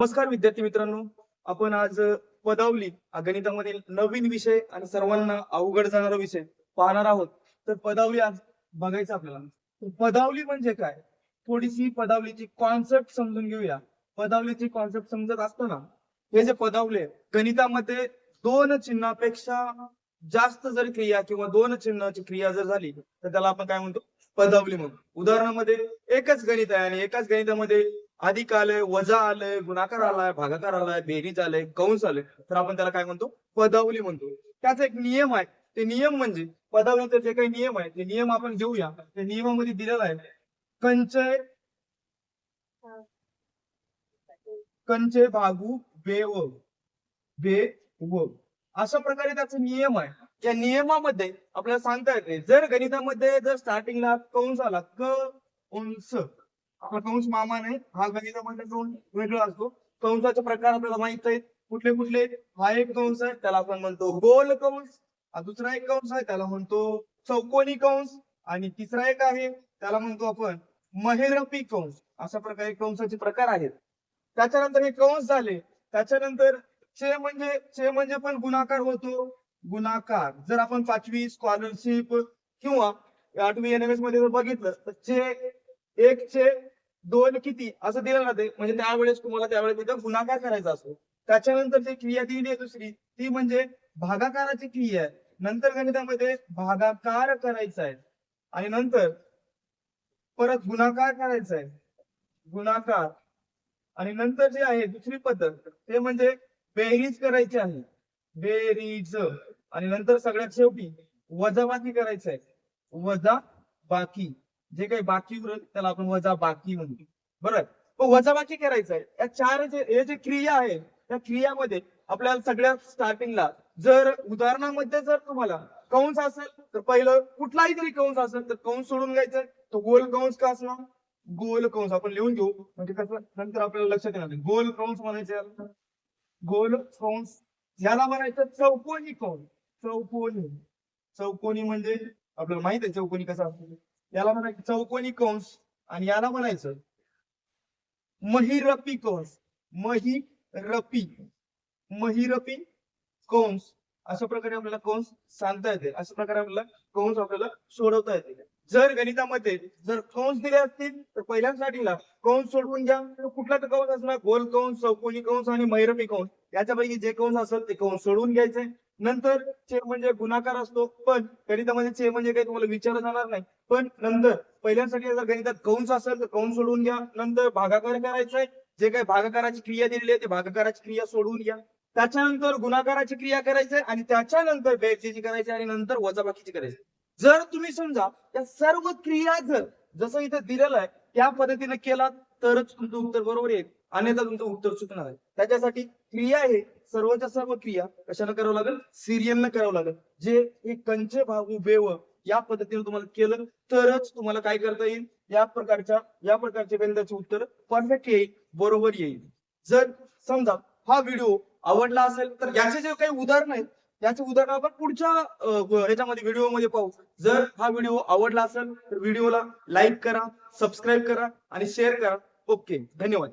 नमस्कार विद्यार्थी मित्रांनो. आपण आज पदावली हा गणितामधील नवीन विषय आणि सर्वांना अवघड जाणारा विषय पाहणार आहोत. तर पदावली आज बघायचं आपल्याला. पदावली म्हणजे काय? थोडीशी पदावलीची कॉन्सेप्ट समजून घेऊया. पदावलीची कॉन्सेप्ट समजत असताना हे जे पदावली आहे, गणितामध्ये दोन चिन्हापेक्षा जास्त जर क्रिया किंवा दोन चिन्हाची क्रिया जर झाली तर त्याला आपण काय म्हणतो? पदावली म्हणतो उदाहरणामध्ये एकच गणित आहे आणि एकाच गणितामध्ये अधिक आलंय वजा आलंय गुणाकार आलाय भागाकार आलाय बेरीज आलंय कंस आलंय. तर आपण त्याला काय म्हणतो? पदावली म्हणतो. त्याचा एक नियम आहे. ते नियम म्हणजे पदावलीचे जे काही नियम आहे ते नियम आपण घेऊया त्या नियमामध्ये दिलेला आहे. कंचय कंचे भागू बेव बे व. अशा प्रकारे त्याचा नियम आहे. या नियमामध्ये आपल्याला सांगता येते. जर गणितामध्ये जर स्टार्टिंगला कंस आला क अंश आपला कंस मामान आहे हा गणितामध्ये दोन वेगळा असतो. कंसाचे प्रकार आपल्याला माहीत आहेत. कुठले कुठले? हा एक कंस आहे त्याला आपण म्हणतो गोल कंस. हा दुसरा एक कंस आहे त्याला म्हणतो चौकोनी कंस. आणि तिसरा एक आहे त्याला म्हणतो आपण महेरपी कंस. अशा प्रकारे कंसाचे प्रकार आहेत. त्याच्यानंतर हे कंस झाले. त्याच्यानंतर चे म्हणजे चे म्हणजे पण गुणाकार होतो. गुणाकार. जर आपण पाचवी स्कॉलरशिप किंवा आठवी एन एम एसमध्ये जर बघितलं तर चे एक चे दोन किती असं दिलं जाते. म्हणजे त्यावेळेस तुम्हाला त्यावेळेस तिथं गुणाकार करायचा असतो. त्याच्यानंतर जी क्रिया दिली आहे दुसरी. ती म्हणजे भागाकाराची क्रिया आहे. नंतर गणितामध्ये भागाकार करायचा आहे. आणि नंतर परत गुणाकार करायचा आहे. गुणाकार. आणि नंतर जे आहे दुसरी पद्धत ते म्हणजे बेरीज करायची आहे. बेरीज. आणि नंतर सगळ्यात शेवटी वजाबाकी करायचं आहे. वजा बाकी जे काही बाकी उरल त्याला आपण वजा बाकी म्हणतो. बरोबर मग वजाबाकी करायचं आहे. या चार जे हे जे क्रिया आहे त्या क्रियामध्ये आपल्याला सगळ्या स्टार्टिंगला जर उदाहरणामध्ये जर तुम्हाला कंस असेल तर पहिलं कुठलाही तरी कंस असेल तर कंस सोडून घ्यायचं. तो गोल कंस का असणार? गोल कंस. आपण लिहून घेऊ. म्हणजे कसं? नंतर आपल्याला लक्षात येणार गोल कंस म्हणायचे गोल कंस. याला म्हणायचं चौकोनी कंस चौकोनी. चौकोनी म्हणजे आपल्याला माहीत आहे चौकोनी कसा असतो. याला म्हणायचं चौकोनी कंस आणि याला म्हणायचं महिरपी कंस. महिरपी. महिरपी कंस. अशा प्रकारे आपल्याला कंस सांगता येते. अशा प्रकारे आपल्याला कंस आपल्याला सोडवता येते. जर गणितामध्ये जर कंस दिले असतील तर पहिल्या कंस सोडवून घ्या. कुठला तर कंस असणार? गोल कंस चौकोनी कंस आणि मैरपी कंस. याच्यापैकी जे कंस असेल ते कंस सोडवून घ्यायचे. नंतर चे म्हणजे गुणाकार असतो पण गणितामध्ये चे म्हणजे काही तुम्हाला विचारलं जाणार नाही. पण नंतर पहिल्यासाठी जर गणितात कंस असेल तर कंस सोडवून घ्या. नंतर भागाकार करायचा आहे जे काही भागाकाराची क्रिया दिलेली आहे ते भागाकाराची क्रिया सोडवून घ्या. त्याच्यानंतर गुणाकाराची क्रिया करायची आणि त्याच्यानंतर बेरजेची करायची आणि नंतर वजाबाकीची करायची जर तुम्ही समजा त्या सर्व क्रिया जर जसं इथे दिलेलं आहे त्या पद्धतीने केलात तरच तुमचं उत्तर बरोबर येईल. अन्यथा तुमचं उत्तर चुकणार आहे. त्याच्यासाठी क्रिया हे सर्वच्या सर्व क्रिया कशाला करावं लागेल? सिरियलनं करावं लागेल. जे हे कंचे भागू बेव या पद्धतीने तुम्हाला केलं तरच तुम्हाला काय करता येईल? या प्रकारच्या या प्रकारच्या गणिताचे उत्तर परफेक्ट येईल बरोबर येईल. जर समजा हा व्हिडिओ आवडला असेल तर याचे जे काही उदाहरण आहेत याचे उदाहरण आपण पुढच्या याच्यामध्ये ह्याच्यामध्ये व्हिडिओमध्ये पाहू. जर हा व्हिडिओ आवडला असेल तर व्हिडिओला लाईक करा सबस्क्राईब करा आणि शेअर करा. ओके धन्यवाद.